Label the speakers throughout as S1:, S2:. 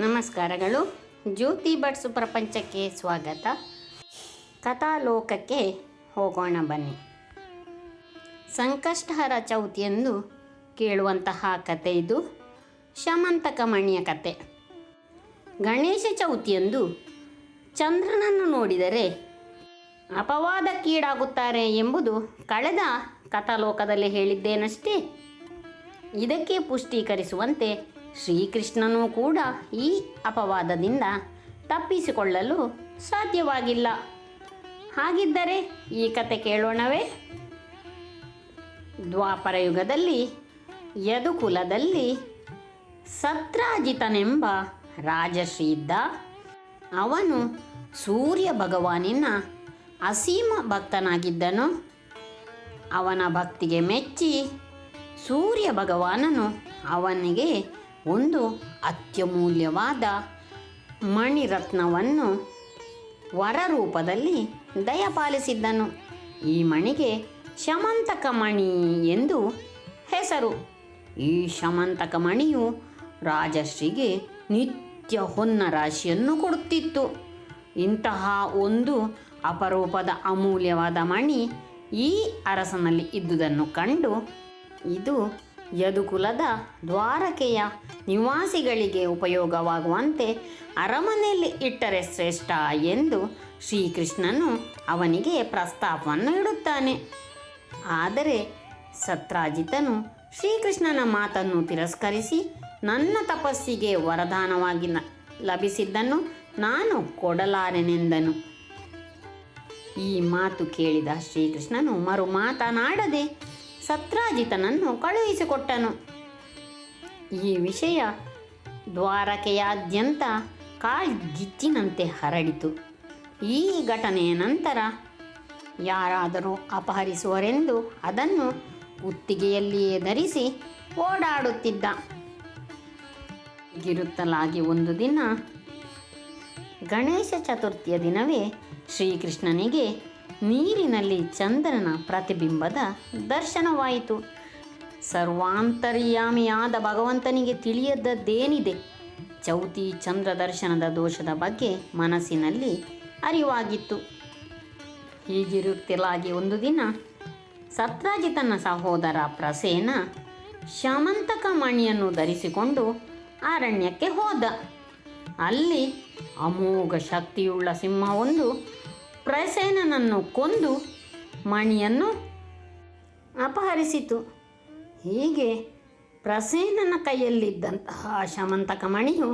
S1: ನಮಸ್ಕಾರಗಳು. ಜ್ಯೋತಿ ಬಟ್ಸು ಪ್ರಪಂಚಕ್ಕೆ ಸ್ವಾಗತ. ಕಥಾಲೋಕಕ್ಕೆ ಹೋಗೋಣ ಬನ್ನಿ. ಸಂಕಷ್ಟಹರ ಚೌತಿಯೆಂದು ಕೇಳುವಂತಹ ಕತೆ ಇದು. ಶಮಂತಕ ಮಣಿಯ ಕತೆ. ಗಣೇಶ ಚೌತಿಯಂದು ಚಂದ್ರನನ್ನು ನೋಡಿದರೆ ಅಪವಾದಕ್ಕೀಡಾಗುತ್ತಾರೆ ಎಂಬುದು ಕಳೆದ ಕಥಾಲೋಕದಲ್ಲಿ ಹೇಳಿದ್ದೇನಷ್ಟೇ. ಇದಕ್ಕೆ ಪುಷ್ಟೀಕರಿಸುವಂತೆ ಶ್ರೀಕೃಷ್ಣನೂ ಕೂಡ ಈ ಅಪವಾದದಿಂದ ತಪ್ಪಿಸಿಕೊಳ್ಳಲು ಸಾಧ್ಯವಾಗಿಲ್ಲ. ಹಾಗಿದ್ದರೆ ಈ ಕತೆ ಕೇಳೋಣವೇ? ದ್ವಾಪರಯುಗದಲ್ಲಿ ಯದುಕುಲದಲ್ಲಿ ಸತ್ರಾಜಿತನೆಂಬ ರಾಜಶ್ರೀ ಇದ್ದ ಅವನು ಸೂರ್ಯ ಭಗವಾನಿನ ಅಸೀಮ ಭಕ್ತನಾಗಿದ್ದನು. ಅವನ ಭಕ್ತಿಗೆ ಮೆಚ್ಚಿ ಸೂರ್ಯ ಭಗವಾನನು ಅವನಿಗೆ ಒಂದು ಅತ್ಯಮೂಲ್ಯವಾದ ಮಣಿರತ್ನವನ್ನು ವರರೂಪದಲ್ಲಿ ದಯಪಾಲಿಸಿದ್ದನು. ಈ ಮಣಿಗೆ ಶಮಂತಕ ಮಣಿ ಎಂದು ಹೆಸರು. ಈ ಶಮಂತಕ ಮಣಿಯು ರಾಜಶ್ರೀಗೆ ನಿತ್ಯ ಹೊನ್ನ ರಾಶಿಯನ್ನು ಕೊಡುತ್ತಿತ್ತು. ಇಂತಹ ಒಂದು ಅಪರೂಪದ ಅಮೂಲ್ಯವಾದ ಮಣಿ ಈ ಅರಸನಲ್ಲಿ ಇದ್ದುದನ್ನು ಕಂಡು ಇದು ಯದುಕುಲದ ದ್ವಾರಕೆಯ ನಿವಾಸಿಗಳಿಗೆ ಉಪಯೋಗವಾಗುವಂತೆ ಅರಮನೆಯಲ್ಲಿ ಇಟ್ಟರೆ ಶ್ರೇಷ್ಠ ಎಂದು ಶ್ರೀಕೃಷ್ಣನು ಅವನಿಗೆ ಪ್ರಸ್ತಾಪವನ್ನು ಇಡುತ್ತಾನೆ ಆದರೆ ಸತ್ರಾಜಿತನು ಶ್ರೀಕೃಷ್ಣನ ಮಾತನ್ನು ತಿರಸ್ಕರಿಸಿ ನನ್ನ ತಪಸ್ಸಿಗೆ ವರದಾನವಾಗಿ ಲಭಿಸಿದ್ದನ್ನು ನಾನು ಕೊಡಲಾರೆನೆಂದನು. ಈ ಮಾತು ಕೇಳಿದ ಶ್ರೀಕೃಷ್ಣನು ಮರು ಮಾತನಾಡದೆ ಸತ್ರಾಜಿತನನ್ನು ಕಳುಹಿಸಿಕೊಟ್ಟನು. ಈ ವಿಷಯ ದ್ವಾರಕೆಯಾದ್ಯಂತ ಕಾಳ್ಗಿಚ್ಚಿನಂತೆ ಹರಡಿತು. ಈ ಘಟನೆಯ ನಂತರ ಯಾರಾದರೂ ಅಪಹರಿಸುವರೆಂದು ಅದನ್ನು ಕುತ್ತಿಗೆಯಲ್ಲಿಯೇ ಧರಿಸಿ ಓಡಾಡುತ್ತಿದ್ದ. ಗಿರುತ್ತಲಾಗಿ ಒಂದು ದಿನ ಗಣೇಶ ಚತುರ್ಥಿಯ ದಿನವೇ ಶ್ರೀಕೃಷ್ಣನಿಗೆ ನೀರಿನಲ್ಲಿ ಚಂದ್ರನ ಪ್ರತಿಬಿಂಬದ ದರ್ಶನವಾಯಿತು. ಸರ್ವಾಂತರ್ಯಾಮಿಯಾದ ಭಗವಂತನಿಗೆ ತಿಳಿಯದ್ದದ್ದೇನಿದೆ ಚೌತಿ ಚಂದ್ರ ದರ್ಶನದ ದೋಷದ ಬಗ್ಗೆ ಮನಸ್ಸಿನಲ್ಲಿ ಅರಿವಾಗಿತ್ತು. ಹೀಗಿರುತ್ತಿಲಾಗಿ ಒಂದು ದಿನ ಸತ್ರಾಜಿತನ ಸಹೋದರ ಪ್ರಸೇನ ಶಮಂತಕ ಮಣಿಯನ್ನು ಧರಿಸಿಕೊಂಡು ಅರಣ್ಯಕ್ಕೆ ಹೋದ. ಅಲ್ಲಿ ಅಮೋಘ ಶಕ್ತಿಯುಳ್ಳ ಸಿಂಹವೊಂದು ಪ್ರಸೇನನನ್ನು ಕೊಂದು ಮಣಿಯನ್ನು ಅಪಹರಿಸಿತು. ಹೀಗೆ ಪ್ರಸೇನನ ಕೈಯಲ್ಲಿದ್ದಂತಹ ಶಮಂತಕ ಮಣಿಯು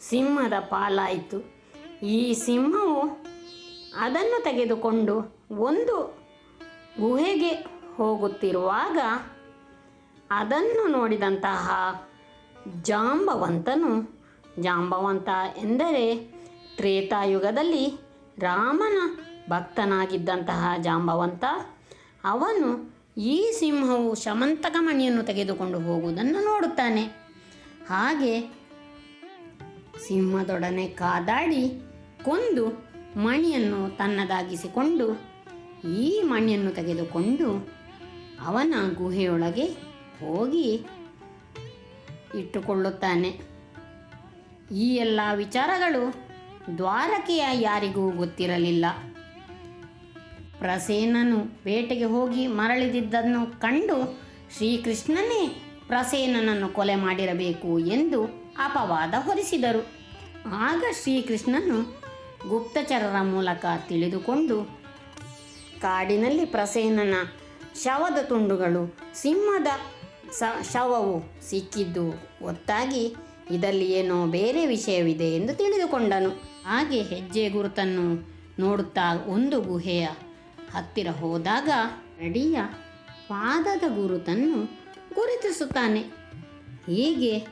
S1: ಸಿಂಹದ ಪಾಲಾಯಿತು. ಈ ಸಿಂಹವು ಅದನ್ನು ತೆಗೆದುಕೊಂಡು ಒಂದು ಗುಹೆಗೆ ಹೋಗುತ್ತಿರುವಾಗ ಅದನ್ನು ನೋಡಿದಂತಹ ಜಾಂಬವಂತನು, ಜಾಂಬವಂತ ಎಂದರೆ ತ್ರೇತಾಯುಗದಲ್ಲಿ ರಾಮನ ಭಕ್ತನಾಗಿದ್ದಂತಹ ಜಾಂಬವಂತ, ಅವನು ಈ ಸಿಂಹವು ಶಮಂತಕ ಮಣಿಯನ್ನು ತೆಗೆದುಕೊಂಡು ಹೋಗುವುದನ್ನು ನೋಡುತ್ತಾನೆ. ಹಾಗೆ ಸಿಂಹದೊಡನೆ ಕಾದಾಡಿ ಕೊಂದು ಮಣಿಯನ್ನು ತನ್ನದಾಗಿಸಿಕೊಂಡು ಈ ಮಣಿಯನ್ನು ತೆಗೆದುಕೊಂಡು ಅವನ ಗುಹೆಯೊಳಗೆ ಹೋಗಿ ಇಟ್ಟುಕೊಳ್ಳುತ್ತಾನೆ. ಈ ಎಲ್ಲ ವಿಚಾರಗಳು ದ್ವಾರಕೆಯ ಯಾರಿಗೂ ಗೊತ್ತಿರಲಿಲ್ಲ. ಪ್ರಸೇನನು ಬೇಟೆಗೆ ಹೋಗಿ ಮರಳಿದಿದ್ದನ್ನು ಕಂಡು ಶ್ರೀಕೃಷ್ಣನೇ ಪ್ರಸೇನನನ್ನು ಕೊಲೆ ಮಾಡಿರಬೇಕು ಎಂದು ಅಪವಾದ ಹೊರಿಸಿದರು. ಆಗ ಶ್ರೀಕೃಷ್ಣನು ಗುಪ್ತಚರರ ಮೂಲಕ ತಿಳಿದುಕೊಂಡು, ಕಾಡಿನಲ್ಲಿ ಪ್ರಸೇನನ ಶವದ ತುಂಡುಗಳು ಸಿಂಹದ ಸ, ಶವವು ಸಿಕ್ಕಿದ್ದು ಒತ್ತಾಗಿ ಇದರಲ್ಲಿ ಏನೋ ಬೇರೆ ವಿಷಯವಿದೆ ಎಂದು ತಿಳಿದುಕೊಂಡನು. ಹಾಗೆ ಹೆಜ್ಜೆ ಗುರುತನ್ನು ನೋಡುತ್ತಾ ಒಂದು ಗುಹೆಯ ಹತ್ತಿರ ಹೋದಾಗ ಅಡಿಯ ಪಾದದ ಗುರುತನ್ನು ಗುರುತಿಸುತ್ತಾನೆ. ಹೀಗೆ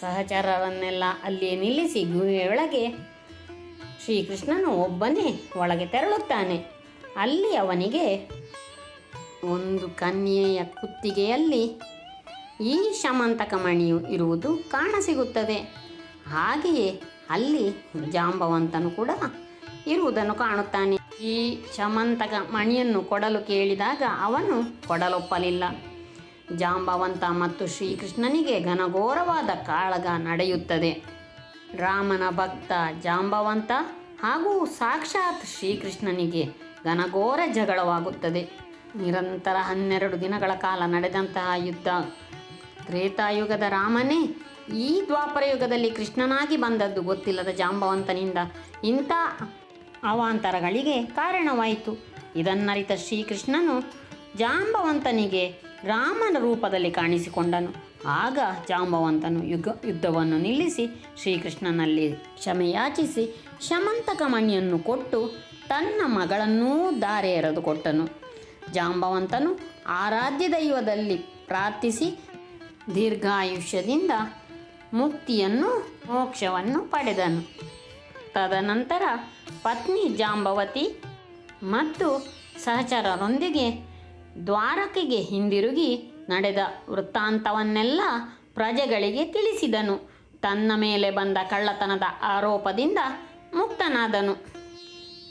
S1: ಸಹಚರರನ್ನೆಲ್ಲ ಅಲ್ಲಿಯೇ ನಿಲ್ಲಿಸಿ ಗುಹೆಯೊಳಗೆ ಶ್ರೀಕೃಷ್ಣನು ಒಬ್ಬನೇ ಒಳಗೆ ತೆರಳುತ್ತಾನೆ. ಅಲ್ಲಿ ಅವನಿಗೆ ಒಂದು ಕನ್ಯೆಯ ಕುತ್ತಿಗೆಯಲ್ಲಿ ಈ ಶಮಂತಕ ಮಣಿಯು ಇರುವುದು ಕಾಣಸಿಗುತ್ತದೆ. ಹಾಗೆಯೇ ಅಲ್ಲಿ ಜಾಂಬವಂತನು ಕೂಡ ಇರುವುದನ್ನು ಕಾಣುತ್ತಾನೆ. ಈ ಶಮಂತಕ ಮಣಿಯನ್ನು ಕೊಡಲು ಕೇಳಿದಾಗ ಅವನು ಕೊಡಲೊಪ್ಪಲಿಲ್ಲ. ಜಾಂಬವಂತ ಮತ್ತು ಶ್ರೀಕೃಷ್ಣನಿಗೆ ಘನಘೋರವಾದ ಕಾಳಗ ನಡೆಯುತ್ತದೆ. ರಾಮನ ಭಕ್ತ ಜಾಂಬವಂತ ಹಾಗೂ ಸಾಕ್ಷಾತ್ ಶ್ರೀಕೃಷ್ಣನಿಗೆ ಘನಘೋರ ಜಗಳವಾಗುತ್ತದೆ. ನಿರಂತರ ಹನ್ನೆರಡು ದಿನಗಳ ಕಾಲ ನಡೆದಂತಹ ಯುದ್ಧ. ತ್ರೇತಾಯುಗದ ರಾಮನೇ ಈ ದ್ವಾಪರಯುಗದಲ್ಲಿ ಕೃಷ್ಣನಾಗಿ ಬಂದದ್ದು ಗೊತ್ತಿಲ್ಲದ ಜಾಂಬವಂತನಿಂದ ಇಂಥ ಅವಾಂತರಗಳಿಗೆ ಕಾರಣವಾಯಿತು. ಇದನ್ನರಿತ ಶ್ರೀಕೃಷ್ಣನು ಜಾಂಬವಂತನಿಗೆ ರಾಮನ ರೂಪದಲ್ಲಿ ಕಾಣಿಸಿಕೊಂಡನು. ಆಗ ಜಾಂಬವಂತನು ಯುಗ, ಯುದ್ಧವನ್ನು ನಿಲ್ಲಿಸಿ ಶ್ರೀಕೃಷ್ಣನಲ್ಲಿ ಕ್ಷಮೆಯಾಚಿಸಿ ಶಮಂತಕ ಮಣಿಯನ್ನು ಕೊಟ್ಟು ತನ್ನ ಮಗಳನ್ನೂ ದಾರೆ ಎರೆದು ಕೊಟ್ಟನು. ಜಾಂಬವಂತನು ಆರಾಧ್ಯ ದೈವದಲ್ಲಿ ಪ್ರಾರ್ಥಿಸಿ ದೀರ್ಘಾಯುಷ್ಯದಿಂದ ಮುಕ್ತಿಯನ್ನು, ಮೋಕ್ಷವನ್ನು ಪಡೆದನು. ತದನಂತರ ಪತ್ನಿ ಜಾಂಬವತಿ ಮತ್ತು ಸಹಚರರೊಂದಿಗೆ ದ್ವಾರಕೆಗೆ ಹಿಂದಿರುಗಿ ನಡೆದ ವೃತ್ತಾಂತವನ್ನೆಲ್ಲ ಪ್ರಜೆಗಳಿಗೆ ತಿಳಿಸಿದನು. ತನ್ನ ಮೇಲೆ ಬಂದ ಕಳ್ಳತನದ ಆರೋಪದಿಂದ ಮುಕ್ತನಾದನು.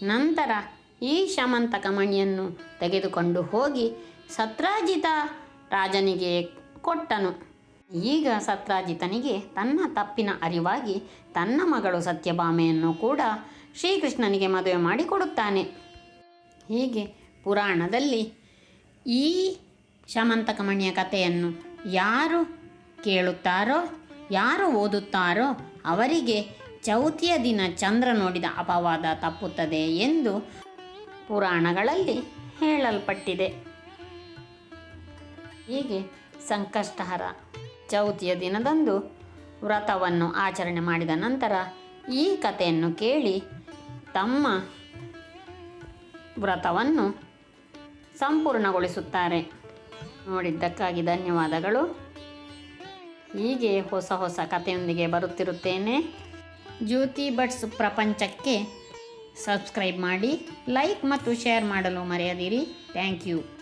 S1: ನಂತರ ಈ ಶಮಂತಕ ಮಣಿಯನ್ನು ತೆಗೆದುಕೊಂಡು ಹೋಗಿ ಸತ್ರಾಜಿತ ರಾಜನಿಗೆ ಕೊಟ್ಟನು. ಈಗ ಸತ್ರಾಜಿತನಿಗೆ ತನ್ನ ತಪ್ಪಿನ ಅರಿವಾಗಿ ತನ್ನ ಮಗಳು ಸತ್ಯಭಾಮೆಯನ್ನು ಕೂಡ ಶ್ರೀಕೃಷ್ಣನಿಗೆ ಮದುವೆ ಮಾಡಿಕೊಡುತ್ತಾನೆ. ಹೀಗೆ ಪುರಾಣದಲ್ಲಿ ಈ ಶಮಂತಕಮಣಿಯ ಕಥೆಯನ್ನು ಯಾರು ಕೇಳುತ್ತಾರೋ, ಯಾರು ಓದುತ್ತಾರೋ ಅವರಿಗೆ ಚೌತಿಯ ದಿನ ಚಂದ್ರ ನೋಡಿದ ಅಪವಾದ ತಪ್ಪುತ್ತದೆ ಎಂದು ಪುರಾಣಗಳಲ್ಲಿ ಹೇಳಲ್ಪಟ್ಟಿದೆ. ಹೀಗೆ ಸಂಕಷ್ಟಹರ ಚೌತಿಯ ದಿನದಂದು ವ್ರತವನ್ನು ಆಚರಣೆ ಮಾಡಿದ ನಂತರ ಈ ಕಥೆಯನ್ನು ಕೇಳಿ ತಮ್ಮ ವ್ರತವನ್ನು ಸಂಪೂರ್ಣಗೊಳಿಸುತ್ತಾರೆ. ನೋಡಿದ್ದಕ್ಕಾಗಿ ಧನ್ಯವಾದಗಳು. ಹೀಗೆ ಹೊಸ ಹೊಸ ಕಥೆಯೊಂದಿಗೆ ಬರುತ್ತಿರುತ್ತೇನೆ. ಜ್ಯೋತಿ ಬಟ್ಸ್ ಪ್ರಪಂಚಕ್ಕೆ ಸಬ್ಸ್ಕ್ರೈಬ್ ಮಾಡಿ, ಲೈಕ್ ಮತ್ತು ಶೇರ್ ಮಾಡಲು ಮರೆಯದಿರಿ. Thank you.